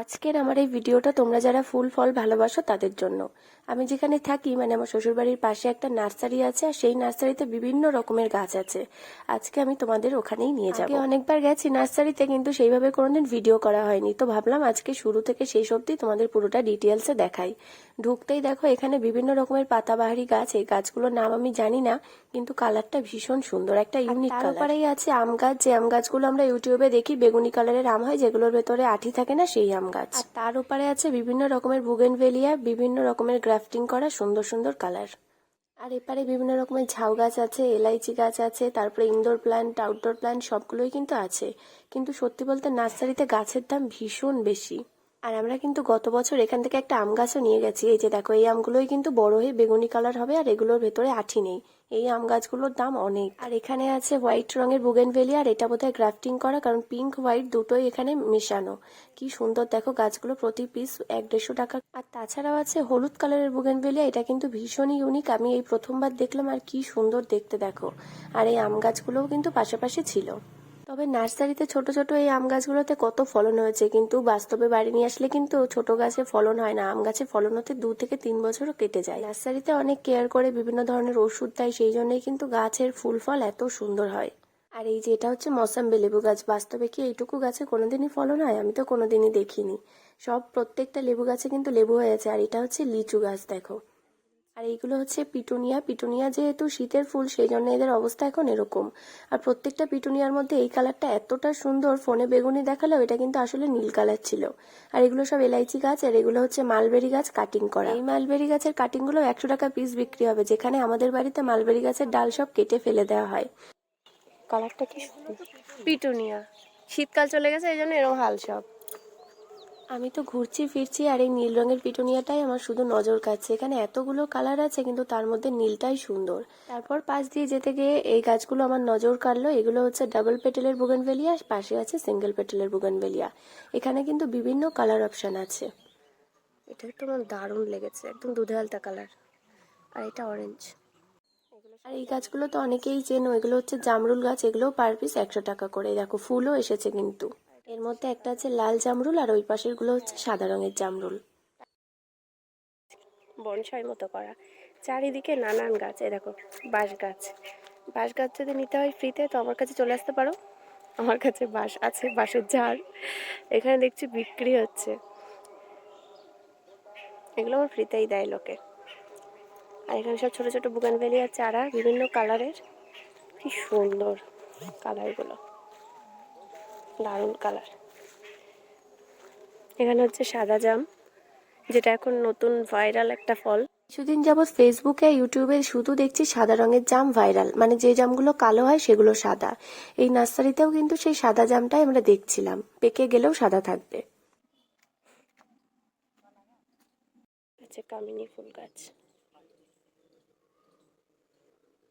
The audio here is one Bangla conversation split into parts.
আজকের আমার এই ভিডিওটা তোমরা যারা ফুল ফল ভালোবাসো তাদের জন্য। আমি যেখানে থাকি মানে আমার শ্বশুরবাড়ির পাশে একটা নার্সারি আছে আর সেই নার্সারিতে বিভিন্ন রকমের গাছ আছে। আজকে আমি তোমাদের ওখানেই নিয়ে যাব। অনেকবার গেছি নার্সারিতে কিন্তু সেইভাবে কোনোদিন ভিডিও করা হয়নি। তো ভাবলাম আজকে শুরু থেকে শেষ অবধি তোমাদের পুরোটা ডিটেলসে দেখাই। ঢুকতেই দেখো এখানে বিভিন্ন রকমের পাতাবাহারি গাছ। এই গাছগুলোর নাম আমি জানি না কিন্তু কালারটা ভীষণ সুন্দর একটা ইউনিক তারপরেই আছে আম গাছ। যে আম গাছগুলো আমরা ইউটিউবে দেখি বেগুনি কালারের আম হয় যেগুলোর ভেতরে আঠি থাকে না সেই আম গাছ। আর তার উপরে আছে বিভিন্ন রকমের বুগেনভেলিয়া, বিভিন্ন রকমের গ্রাফটিং করা সুন্দর সুন্দর কালার। আর এপারে বিভিন্ন রকমের ঝাউ গাছ আছে, এলাইচি গাছ আছে, তারপরে ইনডোর প্ল্যান্ট আউটডোর প্ল্যান্ট সবগুলোই কিন্তু আছে। কিন্তু সত্যি বলতে নার্সারিতে গাছের দাম ভীষণ বেশি। আর আমরা কিন্তু গত বছর এখান থেকে একটা আম গাছও নিয়ে গেছি। এই যে দেখো, এই আমগুলোই কিন্তু বড় হয়ে বেগুনি কালার হবে আর এগুলোর ভেতরে আঠি নেই। এই আম গাছগুলোর দাম অনেক। আর এখানে আছে হোয়াইট রঙের বুগেনভেলিয়া আর এটা বোধহয় গ্রাফটিং করা, কারণ পিঙ্ক হোয়াইট দুটোই এখানে মেশানো। কি সুন্দর, দেখো গাছগুলো প্রতি পিস এক দেড়শো টাকা। আর তাছাড়াও আছে হলুদ কালারের বুগেনভেলিয়া এটা কিন্তু ভীষণই ইউনিক আমি এই প্রথমবার দেখলাম আর কি সুন্দর দেখতে, দেখো। আর এই আম গাছগুলোও কিন্তু পাশাপাশি ছিল। তবে নার্সারিতে ছোট ছোট এই আম গাছগুলোতে কত ফলন হয়েছে, কিন্তু বাস্তবে বাড়ি নিয়ে আসলে কিন্তু ছোট গাছে ফলন হয় না। আম গাছে ফলন হতে দু থেকে তিন বছরও কেটে যায়। নার্সারিতে অনেক কেয়ার করে বিভিন্ন ধরনের ওষুধ দেয়, সেই জন্যই কিন্তু গাছের ফুল ফল এত সুন্দর হয়। আর এই যে এটা হচ্ছে মৌসাম্বি লেবু গাছ, বাস্তবে কি এইটুকু গাছে কোনোদিনই ফলন হয়? আমি তো কোনোদিনই দেখিনি। সব প্রত্যেকটা লেবু গাছে কিন্তু লেবু হয়েছে, আর এটা হচ্ছে লিচু গাছ, দেখো। আর এইগুলো হচ্ছে পিটুনিয়া। পিটুনিয়া যেহেতু শীতের ফুল সেই জন্য এদের অবস্থা এখন এরকম। আর প্রত্যেকটা পিটুনিয়ার মধ্যে এই কালারটা এতটা সুন্দর, ফোনে বেগুনি দেখালেও এটা কিন্তু আসলে নীল কালার ছিল। আর এগুলো সব এলাইচি গাছ, আর এগুলো হচ্ছে মালবেরি গাছ কাটিং করা। এই মালবেরি গাছের কাটিংগুলো একশো টাকা পিস বিক্রি হবে, যেখানে আমাদের বাড়িতে মালবেরি গাছের ডাল সব কেটে ফেলে দেওয়া হয়। কালারটা কি পিটুনিয়া। শীতকাল চলে গেছে এই জন্য এরকম হাল সব। আমি তো ঘুরছি, ফিরছি, আর এই নীল রঙের পিটুনিয়াটাই আমার শুধু নজর কাটছে এখানে এতগুলো কালার আছে, কিন্তু তার মধ্যে নীলটাই সুন্দর। তারপর পাশ দিয়ে যেতে গিয়ে এই গাছগুলো আমার নজর কাড়লো। এগুলো হচ্ছে ডাবল পেটেলের বুগানভেলিয়া, পাশে আছে সিঙ্গেল পেটেলের বুগানভেলিয়া। এখানে কিন্তু বিভিন্ন কালার অপশান আছে। এটা একটু আমার দারুণ লেগেছে, একদম দুধে আলতা কালার। আর এটা অরেঞ্জ আর এই গাছগুলো তো অনেকেই চেনো, এগুলো হচ্ছে জামরুল গাছ, এগুলোও পার পিস একশো টাকা করে। দেখো, ফুলও এসেছে কিন্তু। এর মধ্যে একটা আছে লাল জামরুল আর ওই পাশেরগুলো হচ্ছে সাদা রঙের জামরুল। বনসাই মতো করা। চারিদিকে নানান গাছ এ দেখো, বাঁশ গাছ। বাঁশ গাছ যদি নিতে হয় ফ্রিতে তো আমার কাছে চলে আসতে পারো। আমার কাছে বাঁশ আছে, বাঁশের ঝাড়। এখানে দেখছি বিক্রি হচ্ছে। এগুলো আমার ফ্রিতেই দেয় লোকে। আর এখানে সব ছোট ছোট বুগানভেলিয়ার চারা, বিভিন্ন কালারের কি সুন্দর কালারগুলো দারুণ কালার। এখানে হচ্ছে সাদা জাম যেটা এখন নতুন ভাইরাল একটা ফল। কিছুদিন যাবৎ ফেসবুকে ইউটিউবে শুধু দেখছি সাদা রঙের জাম ভাইরাল। মানে যে জামগুলো কালো হয় সেগুলো সাদা। এই নার্সারিতেও কিন্তু সেই সাদা জামটাই আমরা দেখছিলাম। পেকে গেলেও সাদা থাকবে। কামিনী ফুল গাছ।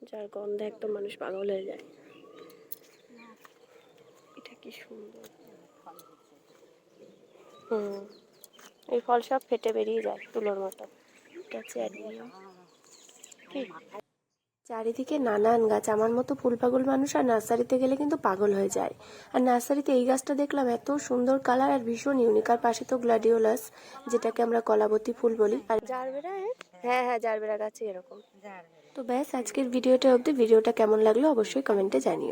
যার গন্ধে একদম মানুষ পাগল হয়ে যায়। কি সুন্দর। হুম এই ফল সব ফেটে বেরিয়ে যায় তুলোর মতো। এটা হচ্ছে অ্যাডমিয়াম কি? চারিদিকে নানান গাছ আমার মতো ফুল পাগল মানুষ আর নার্সারিতে গেলে কিন্তু পাগল হয়ে যায়। আর নার্সারিতে এই গাছটা দেখলাম এত সুন্দর কালার আর ভীষণ ইউনিক আর পাশে তো গ্লাডিওলাস যেটাকে আমরা কলাবতী ফুল বলি। আর জারবেরা হ্যাঁ? হ্যাঁ জারবেরা গাছে এরকম। তো ব্যাস আজকের ভিডিওটা অবধি। ভিডিওটা কেমন লাগল অবশ্যই কমেন্টে জানিও।